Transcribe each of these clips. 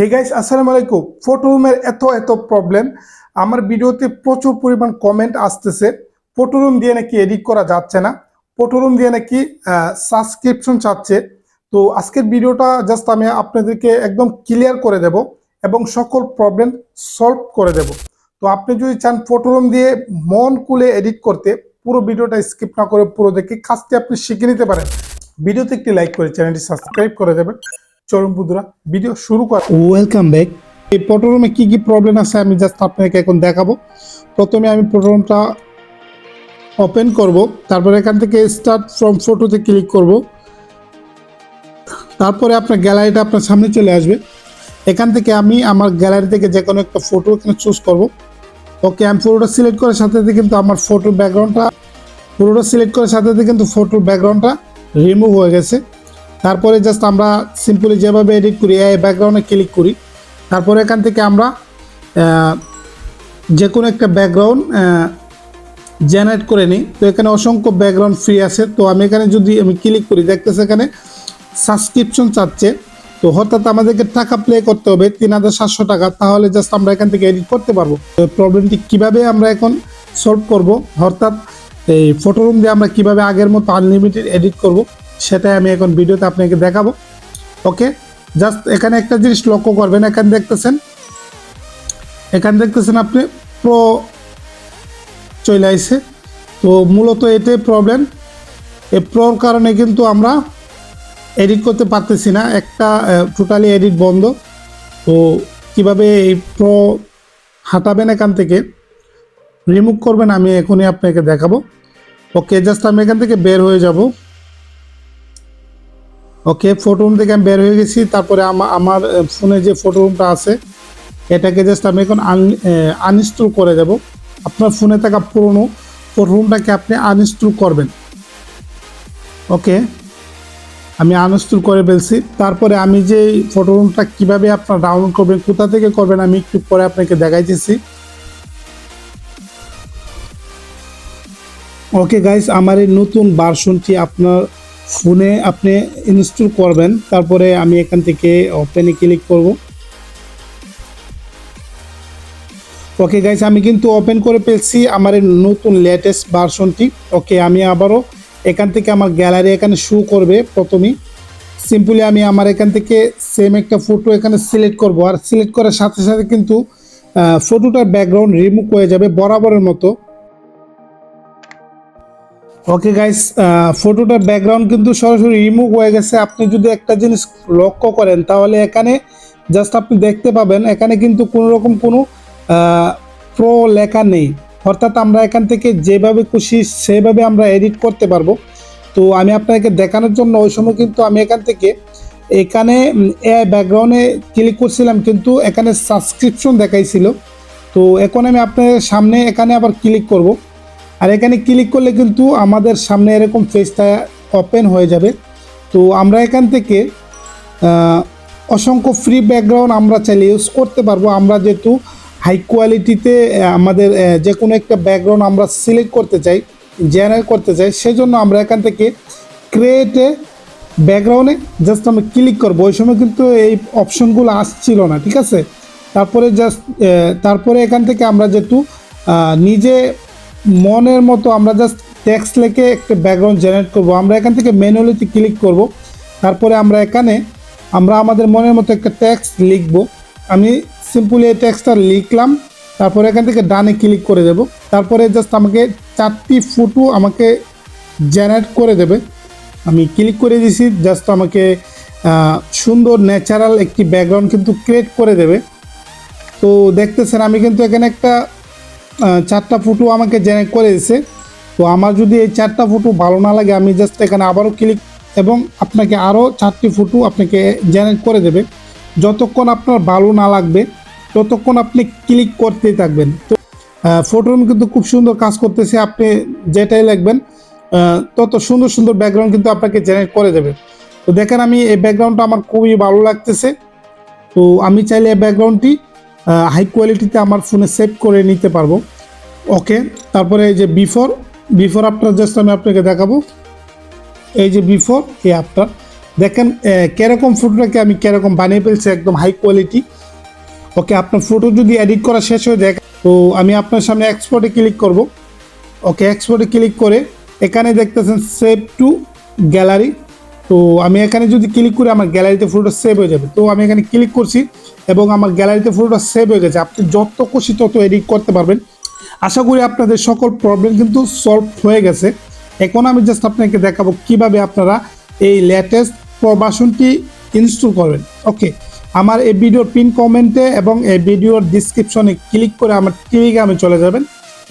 Hey guys আসসালামু আলাইকুম photo রুমের এত এত প্রবলেম আমার ভিডিওতে প্রচুর পরিমাণ কমেন্ট আসতেছে। ফটো রুম দিয়ে নাকি এডিট করা যাচ্ছে না। ফটো রুম দিয়ে নাকি সাবস্ক্রিপশন চাচ্ছে। তো আজকের ভিডিওটা জাস্ট আমি আপনাদেরকে একদম ক্লিয়ার করে দেব এবং সকল প্রবলেম সলভ করে দেব। তো আপনি যদি চান ফটো রুম দিয়ে মন কুলে এডিট করতে, পুরো ভিডিওটা স্কিপ না করে পুরো দেখে কাজটি আপনি শিখে নিতে পারেন। ভিডিওতে একটি লাইক করে চ্যানেলটি সাবস্ক্রাইব করে দেবেন। চরম বুধুরা ভিডিও শুরু কর ওয়েলকাম ব্যাক এই পটোরুমে কি কি প্রবলেম আছে আমি জাস্ট আপনাকে এখন দেখাবো। প্রথমে আমি পটোরুমটা ওপেন করব, তারপরে এখান থেকে স্টার্ট ফ্রম ফটোতে ক্লিক করব। তারপরে আপনার গ্যালারিটা আপনার সামনে চলে আসবে। এখান থেকে আমি আমার গ্যালারি থেকে যে কোনো একটা ফটো এখানে চুজ করব। ওকে আমি ফটোটা সিলেক্ট করার সাথে সাথে কিন্তু আমার ফটোর ব্যাকগ্রাউন্ডটা পুরোটা সিলেক্ট করার সাথে সাথে কিন্তু ফটোর ব্যাকগ্রাউন্ডটা রিমুভ হয়ে গেছে। তারপরে জাস্ট আমরা সিম্পলি যেভাবে এডিট করি এই ব্যাকগ্রাউন্ডে ক্লিক করি, তারপরে এখান থেকে আমরা যে কোনো একটা ব্যাকগ্রাউন্ড জেনারেট করে নিই। তো এখানে অসংখ্য ব্যাকগ্রাউন্ড ফ্রি আছে। তো আমি এখানে যদি আমি ক্লিক করি, দেখতেছে এখানে সাবস্ক্রিপশন চাচ্ছে। তো হঠাৎ আমাদেরকে টাকা প্লে করতে হবে তিন হাজার সাতশো টাকা, তাহলে জাস্ট আমরা এখান থেকে এডিট করতে পারব। তো প্রবলেমটি কীভাবে আমরা এখন সলভ করব? অর্থাৎ এই ফটো রুম দিয়ে আমরা কীভাবে আগের মতো আনলিমিটেড এডিট করব? সেটাই আমি এখন ভিডিওতে আপনাকে দেখাবো। ওকে? জাস্ট এখানে একটা জিনিস লক্ষ্য করবেন, এখানে দেখতেছেন। এখানে দেখতেছেন আপনি প্রো চলে আসছে তো মূলত এটাই প্রবলেম এই প্রোর কারণে কিন্তু আমরা এডিট করতে পারতেছি না। একটা টোটালি এডিট বন্ধ। তো কীভাবে এই প্রো হাঁটাবেন এখান থেকে রিমুভ করবেন আমি এখনই আপনাকে দেখাবো। ওকে, জাস্ট আমি এখান থেকে বের হয়ে যাব। ওকে ফটো রুম থেকে আমি বের হয়ে গেছি। তারপরে আমার ফোনে যে ফটো রুমটা আছে, এটাকে জাস্ট আমি এখন আনইনস্টল করে দেব। আপনার ফোনে থাকা পুরনো ফটো রুমটাকে আপনি আনইনস্টল করবেন। ওকে, আমি আনইনস্টল করে ফেলছি। তারপরে আমি যে ফটো রুমটা কীভাবে আপনার ডাউনলোড করবেন, কোথা থেকে করবেন, আমি একটু পরে আপনাকে দেখাইতেছি। ওকে গাইস আমার এই নতুন ভার্সনটি আপনার ফোনে আপনি ইনস্টল করবেন, তারপরে আমি এখান থেকে ওপেনে ক্লিক করব। ওকে গাইস আমি কিন্তু ওপেন করে পেয়েছি আমার নতুন লেটেস্ট ভার্সনটি ওকে আমি আবারও এখান থেকে আমার গ্যালারি এখানে শো করবে প্রথমেই সিম্পলি আমি আমার এখান থেকে সেম একটা ফটো এখানে সিলেক্ট করব। আর সিলেক্ট করার সাথে সাথে কিন্তু ফটোটার ব্যাকগ্রাউন্ড রিমুভ হয়ে যাবে বরাবরের মতো। ওকে গাইস ফটোটার ব্যাকগ্রাউন্ড কিন্তু সরাসরি রিমুভ হয়ে গেছে। আপনি যদি একটা জিনিস লক্ষ্য করেন, তাহলে এখানে জাস্ট আপনি দেখতে পাবেন, এখানে কিন্তু কোনো রকম কোনো প্রো লেখা নেই। অর্থাৎ আমরা এখান থেকে যেভাবে খুশি, সেভাবে আমরা এডিট করতে পারব। তো আমি আপনাকে দেখানোর জন্য ওই সময় কিন্তু আমি এখান থেকে এখানে এ ব্যাকগ্রাউন্ডে ক্লিক করছিলাম, কিন্তু এখানে সাবস্ক্রিপশন দেখাইছিল। তো এখন আমি আপনাদের সামনে এখানে আবার ক্লিক করব। আর এখানে ক্লিক করলে কিন্তু আমাদের সামনে এরকম ফেসটা ওপেন হয়ে যাবে। তো আমরা এখান থেকে অসংখ্য ফ্রি ব্যাকগ্রাউন্ড আমরা চাইলে ইউজ করতে পারব। আমরা যেহেতু হাই কোয়ালিটিতে আমাদের যে কোনো একটা ব্যাকগ্রাউন্ড আমরা সিলেক্ট করতে চাই জেনারেট করতে চাই, সেজন্য আমরা এখান থেকে ক্রিয়েটে ব্যাকগ্রাউন্ডে জাস্ট আমরা ক্লিক করব। ওই সময় কিন্তু এই অপশনগুলো আসছিল না, ঠিক আছে? তারপরে জাস্ট তারপরে এখান থেকে আমরা যেহেতু নিজে মনের মতো আমরা জাস্ট টেক্সট লিখে একটা ব্যাকগ্রাউন্ড জেনারেট করব। আমরা এখান থেকে ম্যানুয়ালিতে ক্লিক করব। তারপরে আমরা এখানে, আমরা আমাদের মনের মতো একটা টেক্সট লিখব। আমি সিম্পলি এই টেক্সটটা লিখলাম, তারপরে এখান থেকে ডানে ক্লিক করে দেব। তারপরে জাস্ট আমাকে চারটি ফটো আমাকে জেনারেট করে দেবে। আমি ক্লিক করে দিয়েছি জাস্ট আমাকে সুন্দর ন্যাচারাল একটি ব্যাকগ্রাউন্ড কিন্তু ক্রিয়েট করে দেবে। তো দেখতেছেন, আমি কিন্তু এখানে একটা চারটা ফটো আমাকে জেনারেট করে দিয়েছে। তো আমার যদি এই চারটা ফটো ভালো না লাগে, আমি জাস্ট এখানে আবারও ক্লিক এবং আপনাকে আরও চারটি ফটো আপনাকে জেনারেট করে দেবে। যতক্ষণ আপনার ভালো না লাগবে, ততক্ষণ আপনি ক্লিক করতেই থাকবেন। তো ফটোরুম কিন্তু খুব সুন্দর কাজ করতেছে, আপনি যেটাই লাগবেন তত সুন্দর সুন্দর ব্যাকগ্রাউন্ড কিন্তু আপনাকে জেনারেট করে দেবে। তো দেখেন আমি এই ব্যাকগ্রাউন্ডটা আমার খুবই ভালো লাগতেছে। তো আমি চাইলে এই ব্যাকগ্রাউন্ডটি হাই কোয়ালিটিতে আমার ফোনে সেভ করে নিতে পারব। ওকে তারপরে এই যে বিফোর বিফোর আফটার জাস্ট আমি আপনাকে দেখাবো। এই যে বিফোর এই আফটার দেখেন কীরকম ফটোটাকে আমি কীরকম বানিয়ে ফেলছি, একদম হাই কোয়ালিটি ওকে আপনার ফটো যদি এডিট করা শেষ হয়ে দেখ তো আমি আপনার সামনে এক্সপোর্টে ক্লিক করব। ওকে এক্সপোর্টে ক্লিক করে, এখানে দেখতেছেন সেভ টু গ্যালারি তো আমি এখানে যদি ক্লিক করি, আমার গ্যালারিতে ফটোটা সেভ হয়ে যাবে। তো আমি এখানে ক্লিক করছি এবং আমার গ্যালারিতে ফটোটা সেভ হয়ে গেছে। আপনি যত খুশি তত এডিট করতে পারবেন। আশা করি আপনাদের সকল প্রবলেম কিন্তু সলভ হয়ে গেছে। এখন আমি জাস্ট আপনাকে দেখাবো কীভাবে আপনারা এই লেটেস্ট প্রবাসনটি ইনস্টল করবেন। ওকে আমার এই ভিডিওর পিন কমেন্টে এবং এই ভিডিওর ডিসক্রিপশনে ক্লিক করে আমার টেলিগ্রামে চলে যাবেন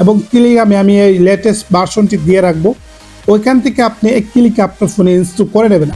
এবং টেলিগ্রামে আমি এই লেটেস্ট ভার্সনটি দিয়ে রাখব। ওইখান থেকে আপনি এক ক্লিকে আপনার ফোনে ইনস্টল করে নেবেন।